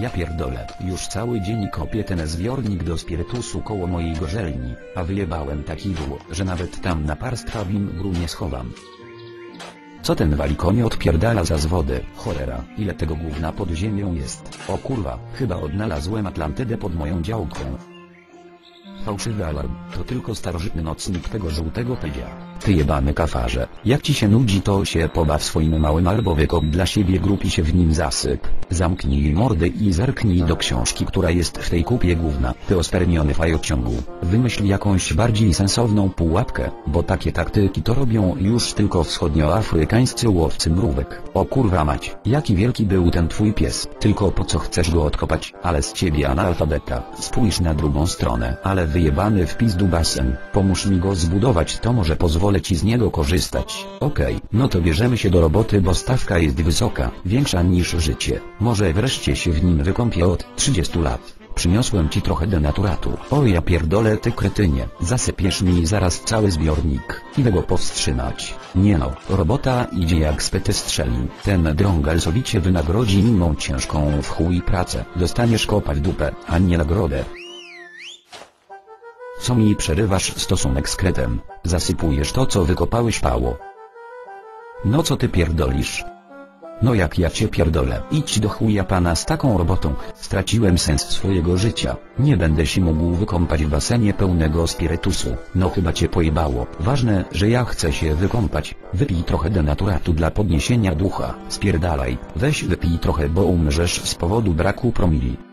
Ja pierdolę, już cały dzień kopię ten zbiornik do spirytusu koło mojej gorzelni, a wyjebałem taki dół, że nawet tam na parstwa wimbru nie schowam. Co ten walikonie odpierdala za zwody? Cholera, ile tego gówna pod ziemią jest? O kurwa, chyba odnalazłem Atlantydę pod moją działką. Fałszywy alarm, to tylko starożytny nocnik tego żółtego pedzia. Ty jebany kafarze, jak ci się nudzi to się pobaw swoim małym albo wykop dla siebie grup i się w nim zasyp. Zamknij mordy i zerknij do książki, która jest w tej kupie gówna. Ty ospermiony fajociągu, wymyśl jakąś bardziej sensowną pułapkę, bo takie taktyki to robią już tylko wschodnioafrykańscy łowcy mrówek. O kurwa mać, jaki wielki był ten twój pies, tylko po co chcesz go odkopać, ale z ciebie analfabeta, spójrz na drugą stronę, ale wyjebany w pizdu basen, pomóż mi go zbudować to może pozwolę ci z niego korzystać. Okej, no to bierzemy się do roboty bo stawka jest wysoka, większa niż życie, może wreszcie się w nim wykąpię od 30 lat. Przyniosłem ci trochę denaturatu. O ja pierdolę ty kretynie, zasypiesz mi zaraz cały zbiornik. Idę go powstrzymać. Nie no, robota idzie jak spety strzeli. Ten drągal sowicie wynagrodzi mimą ciężką w chuj pracę. Dostaniesz kopa w dupę, a nie nagrodę. Co mi przerywasz stosunek z kretem? Zasypujesz to co wykopałeś pało. No co ty pierdolisz? No jak ja cię pierdolę, idź do chuja pana z taką robotą, straciłem sens swojego życia, nie będę się mógł wykąpać w basenie pełnego spirytusu, no chyba cię pojebało, ważne, że ja chcę się wykąpać, wypij trochę denaturatu dla podniesienia ducha, spierdalaj, weź wypij trochę bo umrzesz z powodu braku promili.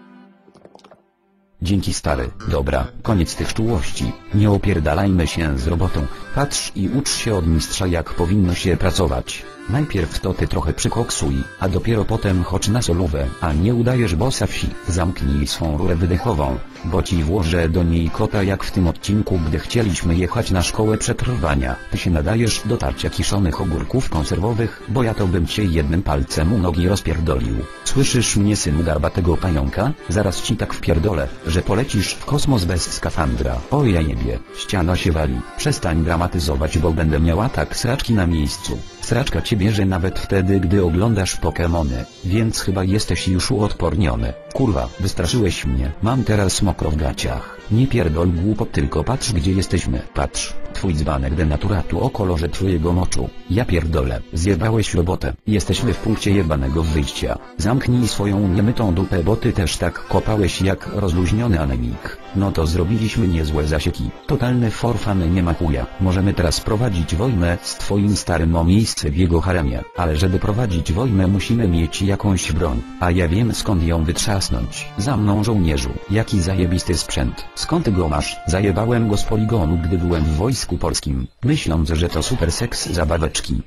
Dzięki stary, dobra, koniec tych czułości, nie opierdalajmy się z robotą, patrz i ucz się od mistrza jak powinno się pracować. Najpierw to ty trochę przykoksuj, a dopiero potem chodź na solówę, a nie udajesz bossa wsi, zamknij swą rurę wydechową, bo ci włożę do niej kota jak w tym odcinku gdy chcieliśmy jechać na szkołę przetrwania. Ty się nadajesz do tarcia kiszonych ogórków konserwowych, bo ja to bym cię jednym palcem u nogi rozpierdolił. Słyszysz mnie synu garbatego pająka? Zaraz ci tak wpierdolę, że polecisz w kosmos bez skafandra. O ja jebie, ściana się wali, przestań dramatyzować bo będę miała tak sraczki na miejscu. Sraczka cię bierze nawet wtedy gdy oglądasz Pokemony, więc chyba jesteś już uodporniony. Kurwa, wystraszyłeś mnie. Mam teraz mokro w gaciach. Nie pierdol głupot tylko patrz gdzie jesteśmy. Patrz, twój dzbanek denaturatu o kolorze twojego moczu. Ja pierdolę, zjebałeś robotę. Jesteśmy w punkcie jebanego wyjścia. Zamknij swoją niemytą dupę bo ty też tak kopałeś jak rozluźniony anemik. No to zrobiliśmy niezłe zasieki. Totalny forfan nie ma chuja. Możemy teraz prowadzić wojnę z twoim starym o miejsce w jego haremie. Ale żeby prowadzić wojnę musimy mieć jakąś broń. A ja wiem skąd ją wytrzasnąć. Za mną żołnierzu. Jaki zajebisty sprzęt. Skąd ty go masz? Zajebałem go z poligonu gdy byłem w wojsku polskim. Myśląc, że to super seks zabaweczki.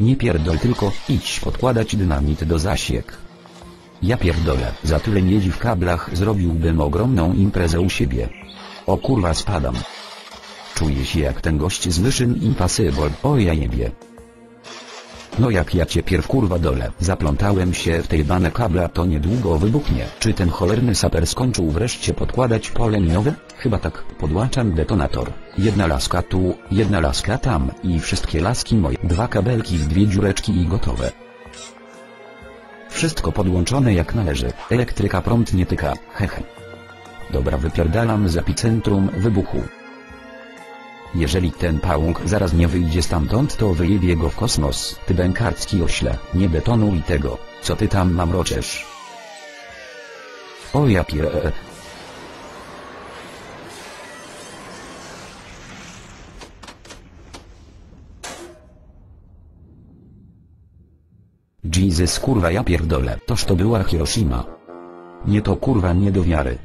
Nie pierdol tylko, idź podkładać dynamit do zasiek. Ja pierdolę, za tyle miedzi w kablach zrobiłbym ogromną imprezę u siebie. O kurwa spadam. Czuję się jak ten gość z Mission Impossible, o ja jebie. No jak ja cię pierw kurwa dole, zaplątałem się w tej bane kabla to niedługo wybuchnie. Czy ten cholerny saper skończył wreszcie podkładać pole minowe? Chyba tak, podłączam detonator. Jedna laska tu, jedna laska tam i wszystkie laski moje. Dwa kabelki dwie dziureczki i gotowe. Wszystko podłączone jak należy, elektryka prąd nie tyka, hehe. Dobra wypierdalam z epicentrum wybuchu. Jeżeli ten pałąk zaraz nie wyjdzie stamtąd to wyjebie go w kosmos. Ty bękarcki ośle, nie betonuj tego, co ty tam mamroczesz. O ja pier... Jesus kurwa ja pierdolę, toż to była Hiroshima. Nie to kurwa nie do wiary.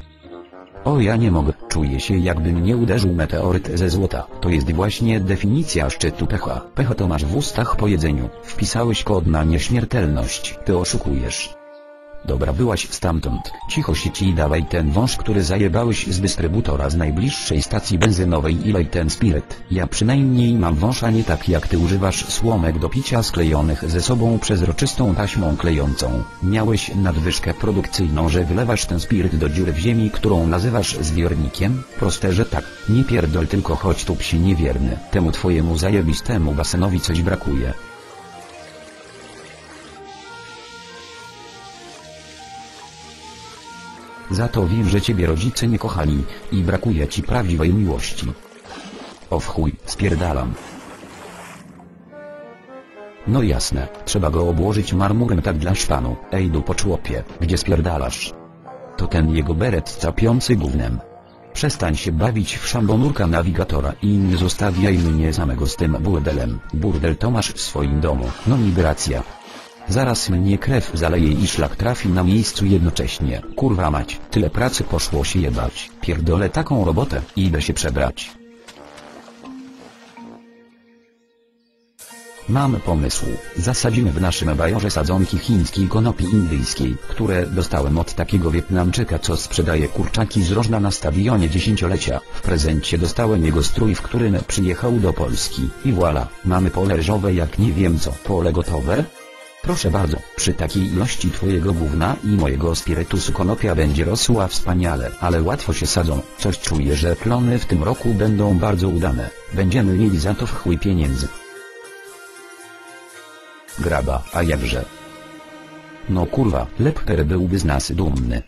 O ja nie mogę, czuję się jakby mnie uderzył meteoryt ze złota. To jest właśnie definicja szczytu pecha. Pecha to masz w ustach po jedzeniu. Wpisałeś kod na nieśmiertelność. Ty oszukujesz. Dobra byłaś stamtąd. Cicho sieci i dawaj ten wąż który zajebałeś z dystrybutora z najbliższej stacji benzynowej i lej ten spiryt. Ja przynajmniej mam wąż a nie tak jak ty używasz słomek do picia sklejonych ze sobą przezroczystą taśmą klejącą. Miałeś nadwyżkę produkcyjną że wylewasz ten spiryt do dziury w ziemi którą nazywasz zbiornikiem? Proste że tak. Nie pierdol tylko chodź tu psi niewierny. Temu twojemu zajebistemu basenowi coś brakuje. Za to wiem, że ciebie rodzice nie kochali i brakuje ci prawdziwej miłości. O chuj, spierdalam. No jasne, trzeba go obłożyć marmurem tak dla szpanu. Ej du po człopie, gdzie spierdalasz? To ten jego beret capiący gównem. Przestań się bawić w szambonurka nawigatora i nie zostawiaj mnie samego z tym burdelem. Burdel to masz w swoim domu, no migracja. Zaraz mnie krew zaleje i szlak trafi na miejscu jednocześnie. Kurwa mać, tyle pracy poszło się jebać. Pierdolę taką robotę, idę się przebrać. Mam pomysł. Zasadzimy w naszym bajorze sadzonki chińskiej konopi indyjskiej, które dostałem od takiego Wietnamczyka, co sprzedaje kurczaki z rożna na stadionie dziesięciolecia. W prezencie dostałem jego strój, w którym przyjechał do Polski. I voilà, mamy pole ryżowe jak nie wiem co. Pole gotowe? Proszę bardzo, przy takiej ilości twojego gówna i mojego spirytusu konopia będzie rosła wspaniale, ale łatwo się sadzą. Coś czuję, że plony w tym roku będą bardzo udane. Będziemy mieli za to w chuj pieniędzy. Graba, a jakże? No kurwa, Lepper byłby z nas dumny.